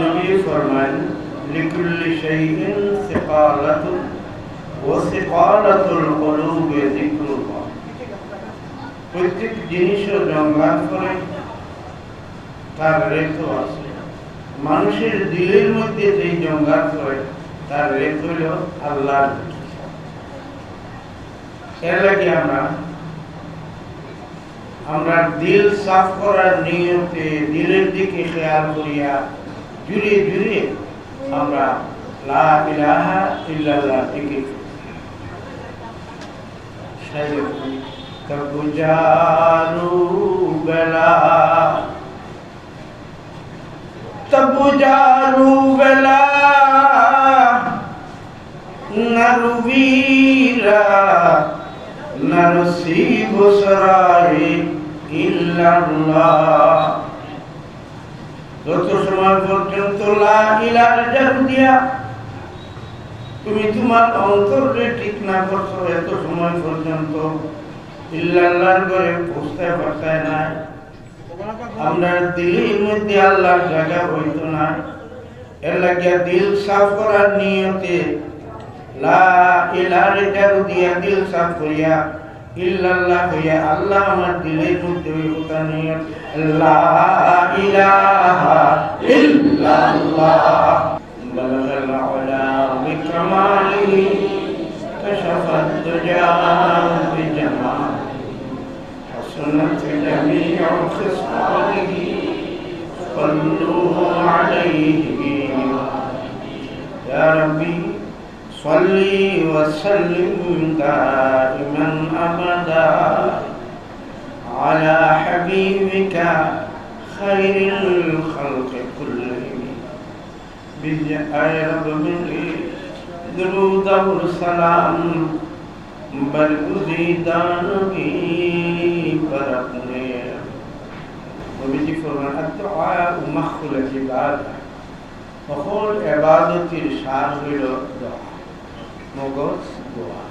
নবী ফরমান লিকুল্লি শাইইন সিকালাতুন ওয়া সিকালাতুল কুলুবি যিকরুল্লাহ। প্রত্যেক জিনিসও জঙ্গলান করে তার রেখো আছে। মানুষের দিলের মধ্যে যেই জঙ্গলান করে তার রেখ হইল আল্লাহর এর লাগে আমরা আমরা দিল সাফ করার নিয়তে দিলের দিকে খেয়াল করিয়া জুড়ে জুড়ে আমরা লা ইলাহা ইল্লাল্লাহ দিকে তবুজারু বেলা তবুজারু বেলা নরবীরা নরসিব সরাই ইল্লাল্লাহ যত সময় পর্যন্ত তুমি তোমার অন্তরে ঠিক না করছ, এত সময় পর্যন্ত ইল্লাল্লাহর ঘরে পৌঁছতে পারতায় আমরা দিলের মধ্যে আল্লাহর জায়গা হইতো না এর লাগিয়া দিল সাফ করার নিয়তে লা ইলাহা দিয়া দিল সাফ করিয়া إلا الله يا الله ما دليت تبي لا إله إلا الله. بلغ العلا بكماله كشف الدجى بجماله. حسنت جميع خصاله. صلوه عليه يا ربي صل وسلم دائما أبدا على حبيبك خير الخلق كلهم. بدعاء رب من درود والسلام بل أزيدان بي برقني وبيجي فرمان الدعاء مخ عبادة وقول عبادة الشاغل الدعاء মগজ, দোয়া।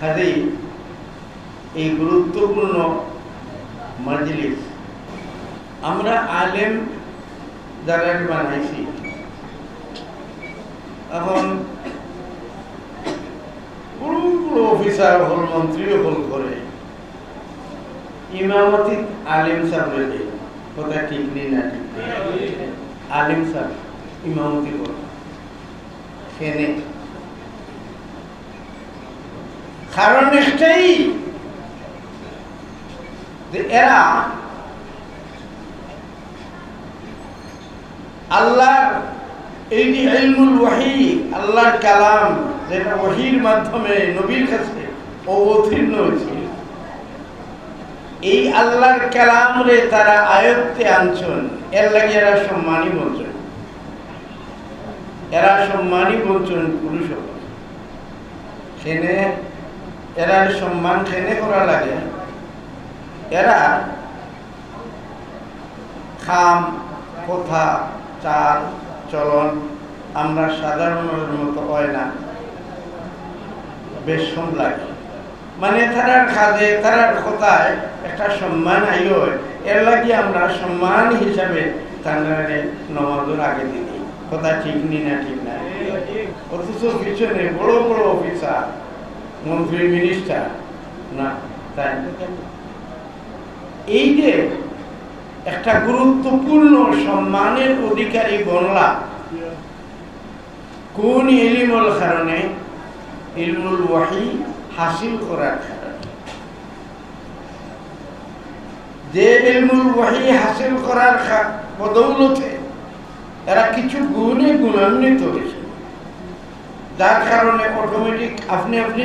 কাজেই এই গুরুত্বপূর্ণ মজলিস আমরা আলেম যারা বানাইছি। এখন বড় বড় অফিসার, হল মন্ত্রীও হল করে ইমামতি আলিম সাহেব কথা ঠিক নেই না ঠিক। আলিম সাহেব, ইমামতি করে কারণ যে এরা আল্লাহর এই ওয়াহি, আল্লাহর কালাম, যেটা ওহির মাধ্যমে নবীর কাছে অবতীর্ণ হয়েছিল এই আল্লাহর কালাম রে তারা আয়ত্তে আনছেন, এর লাগে এরা সম্মানী বলছেন এরা সম্মানই বলছেন পুরুষ সেনে এরা সম্মান খেনে করা লাগে। এরা খাম, কথা, চাল, চলন আমরা সাধারণের মতো হয় না। বেশ লাগে। মানে তারার খাদে তারার কথায় একটা সম্মান আইও এর লাগে আমরা সম্মান হিসাবে তাদের নমাজের আগে দিই। কথা ঠিক নি তাই এই যে একটা গুরুত্বপূর্ণ সম্মানের অধিকারী বনলা, কোন ইলিমল কারণে? ইলমুল ওয়াহি হাসিল করার কারণে। যে ইলমুল ওয়াহি হাসিল করার বদৌলতে এরা কিছু গুণে গুণান্বিত হয়েছে। যার কারণে অটোমেটিক আপনি আপনি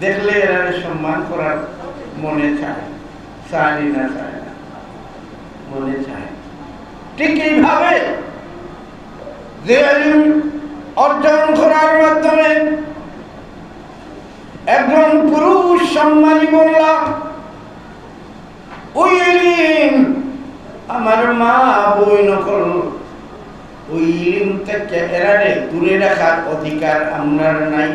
দেখলে এরা সম্মান করার মনে চায় না চায় না মনে চায় ঠিক এইভাবে যে অর্জন করার মাধ্যমে একজন পুরুষ সম্মানী বললাম ওই আমার মা বই নকল ওই ইলিম থেকে এরারে দূরে রাখার অধিকার আপনার নাই।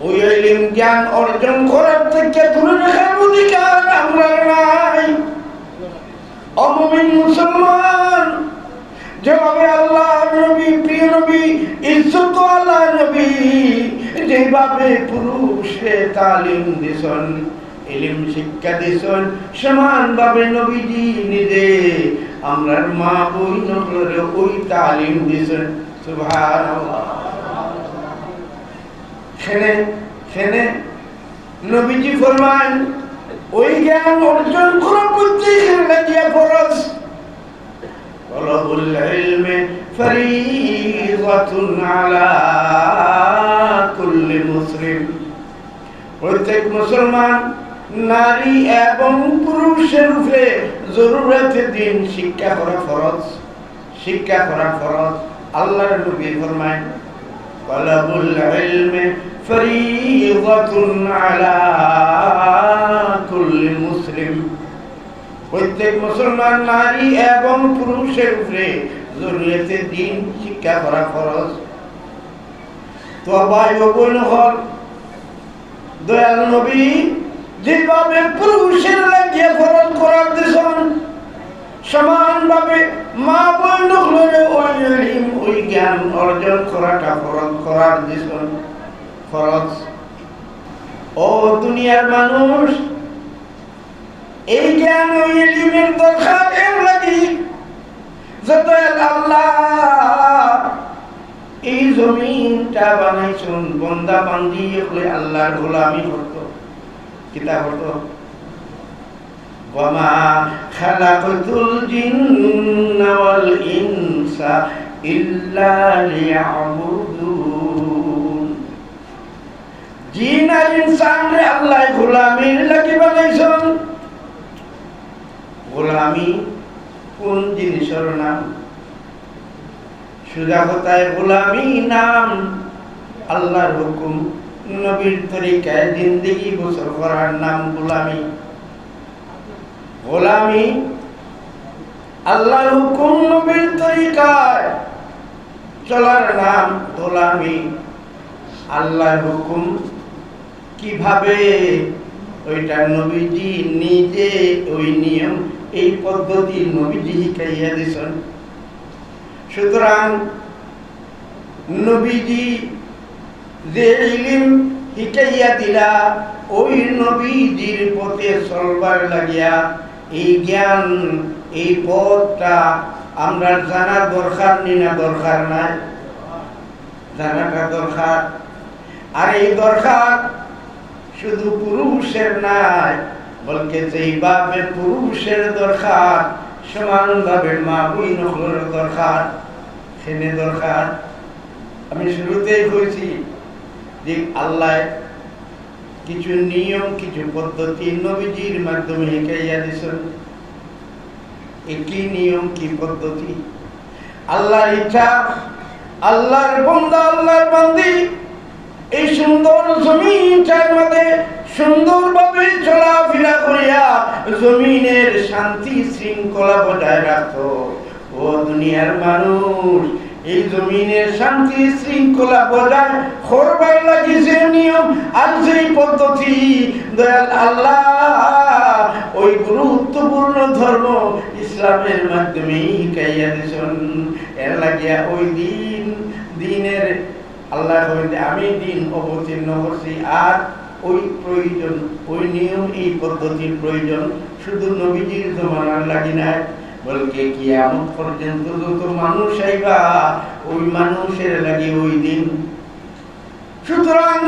ওই ইলিম জ্ঞান অর্জন করার থেকে দূরে রাখার অধিকার আপনার নাই। মুসলমান, যেভাবে আল্লাহ নবী, প্রিয় নবী, ইজ্জত আল্লাহ নবী, যেভাবে পুরুষে তালিম দিছন ইলিম শিক্ষা দিছন সমানভাবে নবীজি নিজে আমরার মা বই নকলরে ওই তালিম দিছন সুবহানাল্লাহ সেনে সেনে নবীজি ফরমান ওই জ্ঞান অর্জন করা প্রত্যেকের লাগিয়া ফরজ طلب العلم فريضة على كل مسلم প্রত্যেক মুসলমান নারী এবং পুরুষের উপরে জরুরতে দিন শিক্ষা করা ফরজ, শিক্ষা করা ফরজ। আল্লাহর নবী ফরমায় তলাবুল ইলমি ফরিদাতুন আলা কুল্লি মুসলিম। প্রত্যেক মুসলমান নারী এবং পুরুষের উপরে জরুরতে দিন শিক্ষা করা ফরজ। তো ভাই ও বোন হল দয়াল নবী যেভাবে পুরুষের লাগিয়ে ফরজ করার দিশন সমানভাবে মা বোন হলে ওই জ্ঞান অর্জন করাটা ফরজ করার দিশন ফরজ। ও দুনিয়ার মানুষ, এই জ্ঞান ওই ইলিমের দরকার এর লাগি। যত আল্লাহ এই জমিনটা বানাইছুন বন্দা বান্দি হলে আল্লাহর গোলামি করত। কিতা ওয়ামা খালাকতুল জিন্না ওয়াল ইনসা ইল্লা লিয়াবুদুন। জিন আর ইনসান রে আল্লাহ গোলামির লাগি বানাইছুন। গোলামি কোন জিনিসের নাম? সুজা কথায় গোলামি নাম আল্লাহর হুকুম। নবীর তরিকায় জিন্দিগি বছর করার নাম গোলামি। গোলামি আল্লাহর হুকুম নবীর তরিকায়। চলার নাম গোলামি। আল্লাহর হুকুম কীভাবে? ওইটা নবীজি নিজে ওই নিয়ম, এই পদ্ধতি নবীজি শিখাইয়া দিছেন সুতরাং নবীজি যে ইলিম শিখাইয়া দিলা, ওই নবীজির পথে চলবার লাগিয়া। এই জ্ঞান, এই পথটা আমরা জানা দরকার নি না দরকার নাই? জানাটা দরকার। আর এই দরকার শুধু পুরুষের নাই, বলকে যেইভাবে পুরুষের দরকার, সমানভাবে মা বইনগুলোর দরকার। সেনে দরকার। আমি শুরুতেই কইছি যে আল্লাহ কিছু নিয়ম, কিছু পদ্ধতি নবীজির মাধ্যমে শিখাইয়া দিছেন একই নিয়ম, কি পদ্ধতি? আল্লাহর ইচ্ছা, আল্লাহর বন্দা আল্লাহর বান্দি। এই সুন্দর জমিনটার মধ্যে সুন্দরভাবে চলাফেরা করিয়া জমিনের শান্তি শৃঙ্খলা বজায় রাখো। ও দুনিয়ার মানুষ এই জমিনের শান্তি শৃঙ্খলা বজায় করবার লাগি যে নিয়ম। আর সেই পদ্ধতি, দয়াল আল্লাহ, ওই গুরুত্বপূর্ণ ধর্ম ইসলামের মাধ্যমে শিখাইয়া দিছেন। এর লাগিয়া ওই দিন, দিনের আল্লাহ কইতে আমি দিন অবতীর্ণ করছি আর ওই প্রয়োজন, ওই নিয়ম, এই পদ্ধতির প্রয়োজন শুধু নবীজির জমানার লাগি নাই। বলকে কিয়ামত পর্যন্ত যত মানুষ আইবা ওই মানুষের লাগে ওই দিন? সুতরাং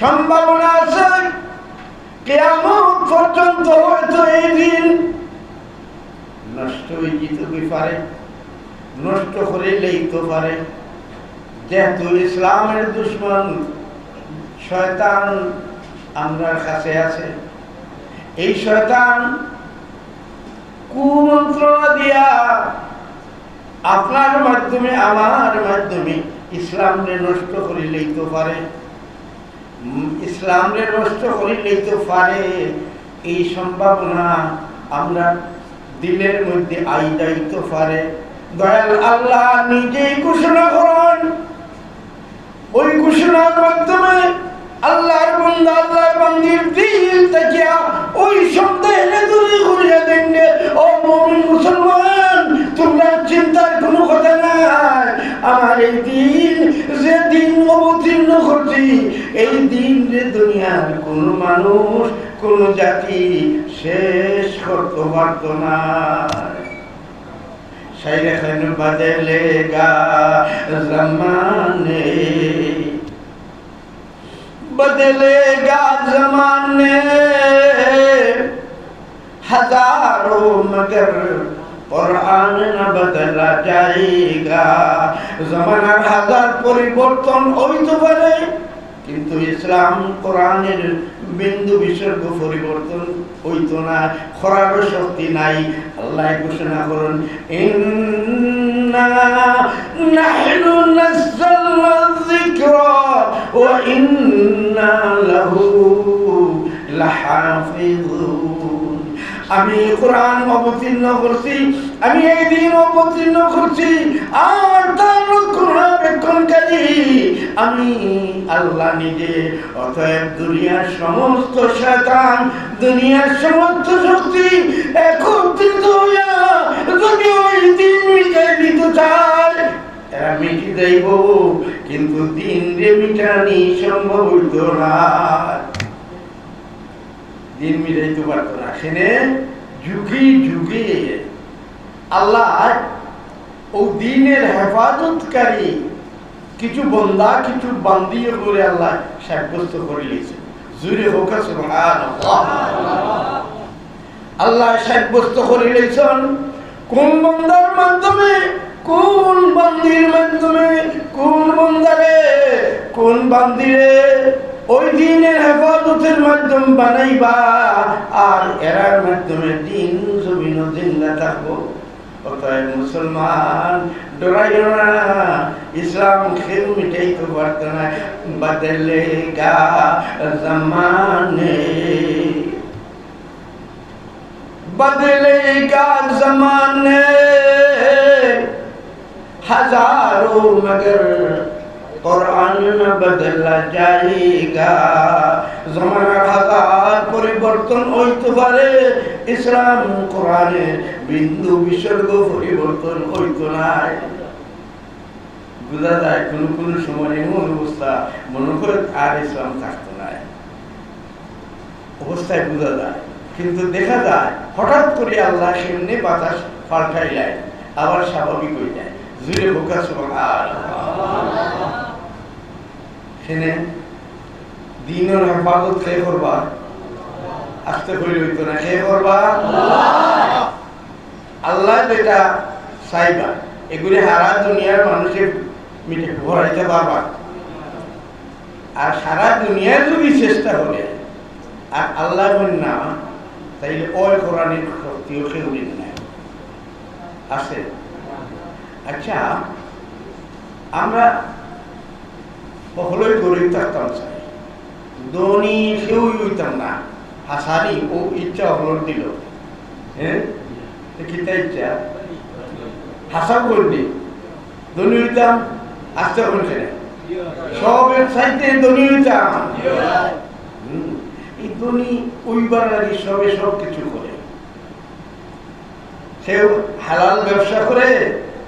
সম্ভাবনা আছে কেয়ামত পর্যন্ত হয়তো এই দিন নষ্ট হয়ে যেতে পারে, নষ্ট করে লইতে পারে। যেহেতু ইসলামের দুশ্মন শয়তান আমরা কাছে আছে। এই শয়তান কুমন্ত্রণা দিয়া আপনার মাধ্যমে, আমার মাধ্যমে ইসলামকে নষ্ট করে লইতে পারে। ইসলামকে নষ্ট করে লইতে পারে। এই সম্ভাবনা আমরা দিলের মধ্যে আই যাইতে পারে। দয়াল আল্লাহ নিজেই ঘোষণা করেন। ওই ঘোষণার মাধ্যমে আল্লাহর বন্ধা আল্লাহর বান্দির দিল থেকে ওই সন্দেহে দূরে ঘুরিয়ে দেন ও মমিন মুসলমান, তোমরা চিন্তার কোনো কথা নাই। আমার এই দিন, যে দিন অবতীর্ণ করছি, এই দিন যে দুনিয়ার কোন মানুষ, কোন জাতি শেষ করতে পারত না। শাইরেখান বদলেগা জমানে बदलेगा जमाने हजारों मगर কোরআন না বদলা যায়গা জমানার হাজার পরিবর্তন হইতে পারে কিন্তু ইসলাম কোরআনের বিন্দু বিসর্গ পরিবর্তন হইতো না খরার শক্তি নাই আল্লাহ ঘোষণা করুন ইন্না নাযালনা যিকরা ওয়া ইন্না লাহু লাহাফিজুন আমি কোরআন অবতীর্ণ করছি, আমি এই দিন অবতীর্ণ করছি, আর তার সমস্ত শয়তান, দুনিয়ার সমস্ত শক্তি একত্রিত হইয়া দিন মিটাই দিতে চায়, এরা মিটি দেব কিন্তু দিন রে মিটানি সম্ভব দিন মিলাইতে পারতো না। সেনে যুগে যুগে আল্লাহ ও দিনের হেফাজতকারী কিছু বন্দা, কিছু বান্দিয়ে করে আল্লাহ সাব্যস্ত করে লিয়েছে জুড়ে হোক আল্লাহ সাব্যস্ত করে লিয়েছেন কোন বন্দার মাধ্যমে, কোন বান্দির মাধ্যমে, কোন বন্দারে, কোন বান্দিরে ওই দিনের হেফাজতের মাধ্যম বানাইবা, আর এরার মাধ্যমে দিন জমিন জিন্দা থাকব। অতএব মুসলমান ডরাইও না ইসলাম খেউ মিটাইতে পারত না বদলে গা জমানে বদলে গা জমানে হাজারো মগর কোরআন বদলা যায়গা জমানার হাজার পরিবর্তন হইতে পারে, ইসলাম কোরআনে বিন্দু বিসর্গ পরিবর্তন হইত নাই। বোঝা যায় কোন কোন সময় এমন অবস্থা, মনে করে আর ইসলাম থাকতো না অবস্থায় বোঝা যায়। কিন্তু দেখা যায়, হঠাৎ করে আল্লাহ সেমনি বাতাস পাল্টাইলায় আবার স্বাভাবিক হয়ে যায় জুড়ে বোকা আর সেনে দিনের হেফাজত কে করবা আসতে কইলে হইতো না। কে করবা আল্লাহ। যেটা চাইবা, এগুলি হারা দুনিয়ার মানুষের মিটে ভরাইতে পারবা। আর সারা দুনিয়ার যদি চেষ্টা করে, আর আল্লাহ না, তাইলে ওই কোরআনের শক্তিও কেউ আছে? আচ্ছা আমরা সকলেই গরিব থাকতাম চাই ধনী কেউ হইতাম না। হাসারি ও ইচ্ছা অবলন দিল। হ্যাঁ? কিতা ইচ্ছা? হাসা করলি ধনী হইতাম, আসতে বলছে সবের সাইতে ধনী হইতাম। এই ধনী ওইবার লাগে সবে সব কিছু করে। সেও হালাল ব্যবসা করে,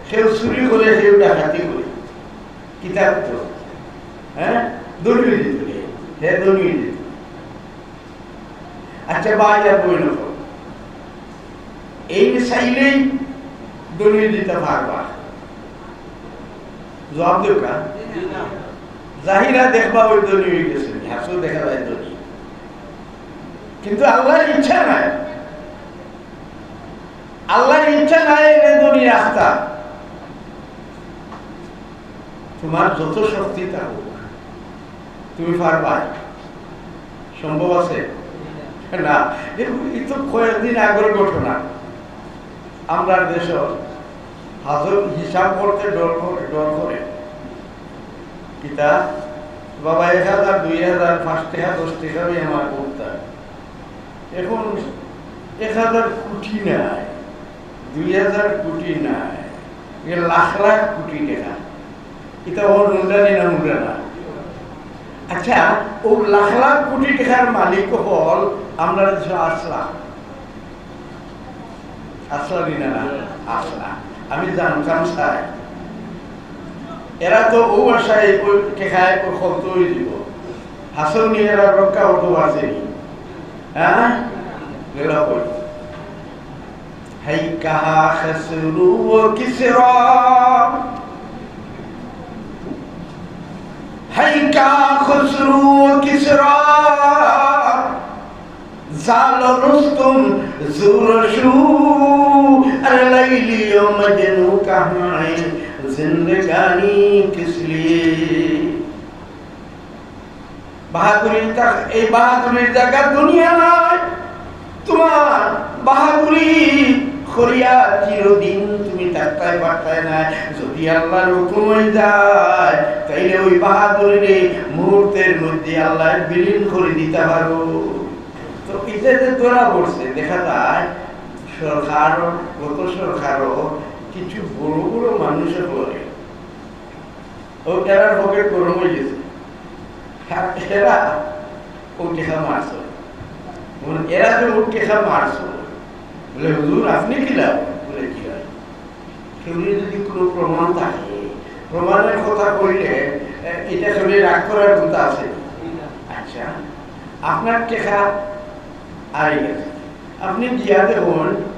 সেও চুরি করে, সেও ডাকাতি করে। কিতাব তো। হ্যাঁ? দিত হ্যাঁ আচ্ছা বই এই চাইলেই হয়ে। গেছে দলীয় কিন্তু আল্লাহর ইচ্ছা নাই। আল্লাহর ইচ্ছা নাই এনে দলীয় আস্থা তোমার যত শক্তি থাকুক তুমি পারবা সম্ভব আছে? না। এই তো কয়েকদিন আগের ঘটনা। আমরা দেশ হাজর হিসাব করতে ডর করে ডর করে। কিতা বাবা এক হাজার, দুই হাজার, পাঁচ টাকা, দশ টাকা আমার করতাম এখন এক হাজার কোটি নাই, দুই হাজার কোটি নাই লাখ লাখ কোটি টাকা। এটা ওর নুন্ডানি না নুন্ডা না আচ্ছা ও লাখ লাখ কোটি টাকার মালিক হল আমরা আসলাম। না আমি জানতাম এরা তো ও ওই টেকায় ওই শব্দ হয়ে দিব। হাসনি এরা রক্ষা অটো আসেনি হ্যাঁ? হাই কাহা খসরু কিসরা? হাইকা খুসরু কিসরা জাল রুস্তম জুরশু আর লাইলি ও মজনু কাহাই জিন্দগানি কিস লিয়ে বাহাদুরির এই বাহাদুরির জায়গা দুনিয়া নয় তোমার বাহাদুরি খরিয়া চিরদিন তুমি তাকায় বার্তায় না। যদি আল্লাহর হুকুম যায় তাইলে ওই বাহাদুরি মুহূর্তের মধ্যে আল্লাহ বিলীন করে দিতে পারো। তো এটা যে ধরা পড়ছে দেখা যায় সরকার গত সরকারও কিছু বড় বড় মানুষের বলে। ও এরার পকেট গরম হয়ে গেছে হ্যাঁ, এরা ও টেকা মারছে। এরা যে ও টেকা মারছো বলে, হুজুর, আপনি লাভ? বলে হয় সেগুলি যদি কোনো প্রমাণ থাকে, প্রমাণের কথা কইলে এটা সবে রাগ করার কথা আছে? আচ্ছা আপনার আপনি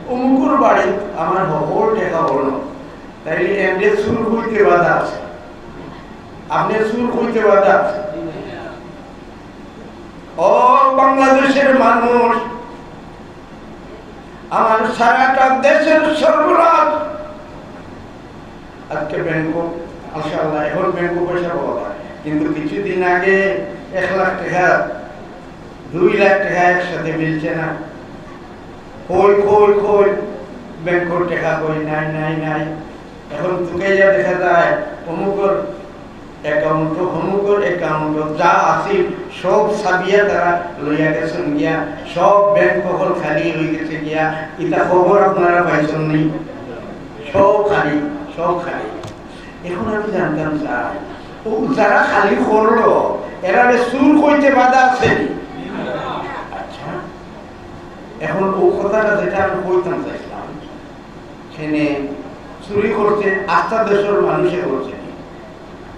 অমুকুর বাড়ি আমার হল টেকা হল। না তাইলে এমনি সুর হইতে বাধা আছে? আপনি সুর হইতে বাধা আছে? ও বাংলাদেশের মানুষ আমার সারাটা দেশের সর্বনাশ। আজকে ব্যাংক আলসাল্লাহ এখন ব্যাংক পয়সা পাওয়া কিন্তু কিছুদিন আগে এক লাখ টাকা, দুই লাখ টাকা একসাথে মিলছে না। কই কই কই ব্যাংকর টাকা কই নাই নাই নাই। এখন তোকে যা দেখা যায়, অমুকর অ্যাকাউন্ট অমুকর অ্যাকাউন্ট যা আছিল, সব সাবিয়া তারা লইয়া গেছেন গিয়া। সব ব্যাংক কখন খালি হয়ে গেছে গিয়া। এটা খবর আপনারা পাইছেন নি? সব খালি সব খালি। এখন আমি জানতাম ও যারা খালি করল এরা সুর বাধা আছে আচ্ছা। এখন ও কথাটা যেটা আমি কইতাম চাইছিলাম সেখানে চুরি করতে আস্থা দেশের মানুষে করছে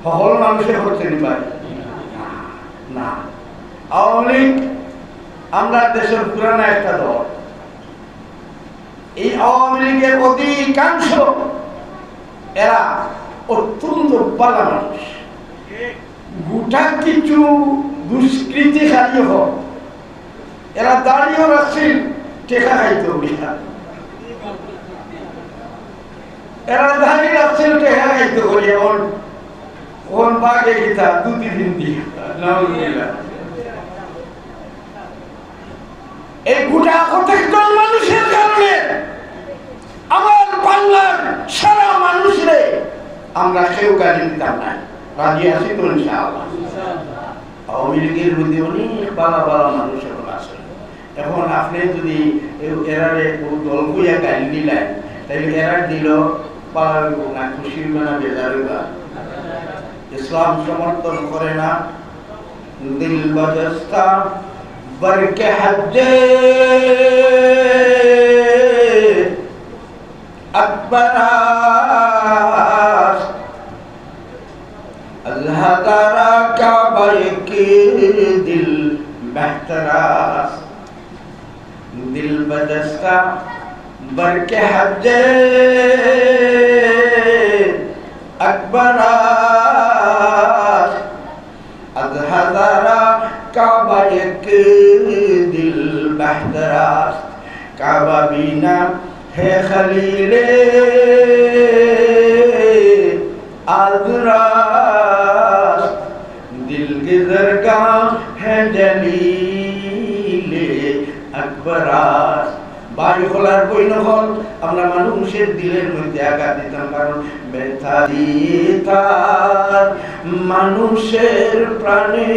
নি? সকল মানুষে করছে নি না। আওয়ামী লীগ, আমরা দেশের পুরানো একটা দল। এই আওয়ামী লীগের অধিকাংশ এরা অত্যন্ত পালা মানুষ। গোটা কিছু দুষ্কৃতি খালি হোক, এরা দাঁড়িয়েও রাখছিল টেকা খাইতে বলিয়া এরা দাঁড়িয়ে রাখছিল টেকা খাইতে বলিয়া ওর ওর বাগে গীতা? দুটি নাউজুবিল্লাহ। এই গোটা প্রত্যেকজন মানুষের কারণে আমার বাংলার সারা মানুষরে আমরা কেউ গালি দিতাম না। রাজি আছি তো ইনশাআল্লাহ। আওয়ামী লীগের মধ্যে অনেক বালা বালা মানুষ এখন আছে। এখন আপনি যদি এরারে দল কইয়া গালি দিলেন, তাহলে এরা দিল হইব না খুশি হইবে না বেজার হইবা। ইসলাম সমর্থন করে না দিল বজস্তা বরকে হজ্জে আকবরাস আল্লাহ তারা কাবায় কে দিল বেহতরাস দিল বজস্তা বরকে হজ্জে আকবরাস মাহদরাস কাবা বিনা, হে খালিলে। আজরাস দিল কে দরগাহ, হে জলিলে আকবরাস বাড়ি খোলার বই নকল, আমরা মানুষের দিলের মধ্যে আঘাত দিতাম, কারণ ব্যথা তার মানুষের প্রাণে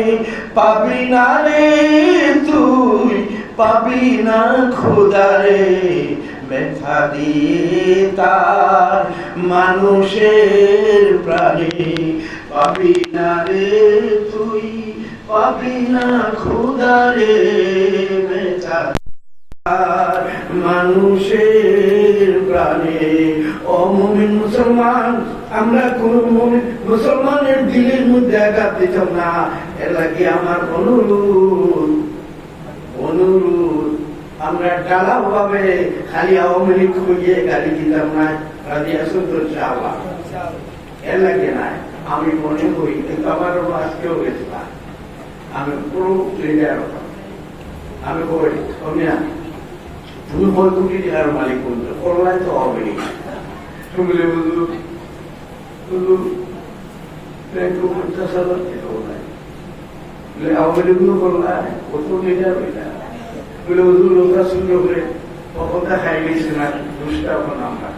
পাবি না রে তুই পাবি না খোদারে ব্যথা দিয়ে তার মানুষের প্রাণে। পাবি না রে তুই, পাবি না খুদারে বেচা মানুষের প্রাণে। অমমিন মুসলমান, আমরা কোন মুসলমানের দিলের মধ্যে আঘাত দিতাম না। এর লাগে আমার অনুরোধ। আমরা ডালাও ভাবে খালি আওয়ামী লীগ খুঁজিয়ে গাড়ি দিতাম না, রাজি আসুন চাওয়া এর লাগে না আমি মনে করি, কিন্তু আমার আজকেও গেছিলাম আমি পুরো লিডার আমি কই অমিয়া তুমি কয় কোটি টাকার মালিক বলছো, করলাই তো হবে না। শুনলে বুঝলু বুঝলু ব্যাংক পঞ্চাশ হাজার টাকা নাই। বলে আওয়ামী লীগগুলো করলাই কত লিডার হইলা বলে বুঝলু লোকরা সুন্দর করে কখনটা খাই গেছে না দুষ্টা আমরা